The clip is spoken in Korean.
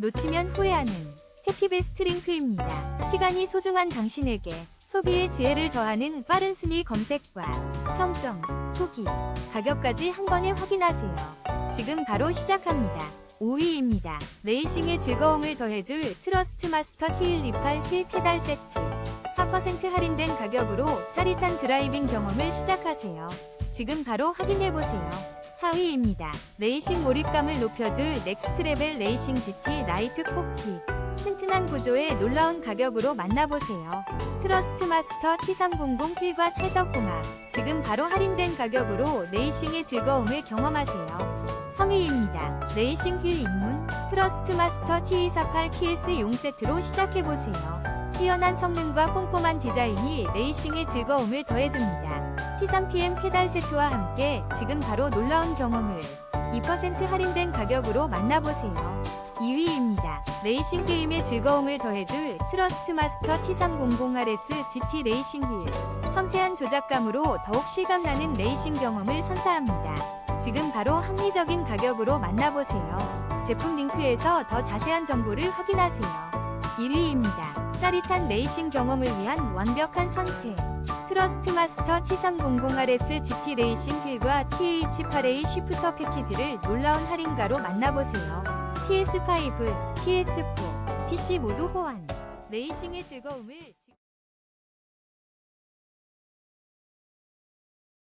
놓치면 후회하는 해피베스트 링크입니다. 시간이 소중한 당신에게 소비의 지혜를 더하는 빠른 순위 검색과 평점, 후기, 가격까지 한 번에 확인하세요. 지금 바로 시작합니다. 5위입니다. 레이싱의 즐거움을 더해줄 트러스트 마스터 T128 휠 페달 세트. 4% 할인된 가격으로 짜릿한 드라이빙 경험을 시작하세요. 지금 바로 확인해보세요. 4위입니다. 레이싱 몰입감을 높여줄 넥스트 레벨 레이싱 GT 라이트 콕핏. 튼튼한 구조에 놀라운 가격으로 만나보세요. 트러스트 마스터 T300 휠과 찰떡궁합. 지금 바로 할인된 가격으로 레이싱의 즐거움을 경험하세요. 3위입니다. 레이싱 휠 입문 트러스트 마스터 T248 PS 용 세트로 시작해보세요. 뛰어난 성능과 꼼꼼한 디자인이 레이싱의 즐거움을 더해줍니다. T3PM 페달 세트와 함께 지금 바로 놀라운 경험을 2% 할인된 가격으로 만나보세요. 2위입니다. 레이싱 게임의 즐거움을 더해줄 트러스트 마스터 T300RS GT 레이싱 휠. 섬세한 조작감으로 더욱 실감나는 레이싱 경험을 선사합니다. 지금 바로 합리적인 가격으로 만나보세요. 제품 링크에서 더 자세한 정보를 확인하세요. 1위입니다. 짜릿한 레이싱 경험을 위한 완벽한 선택. 트러스트 마스터 T300RS GT 레이싱 휠과 TH8A 쉬프터 패키지를 놀라운 할인가로 만나보세요. PS5, PS4, PC 모두 호환. 레이싱의 즐거움을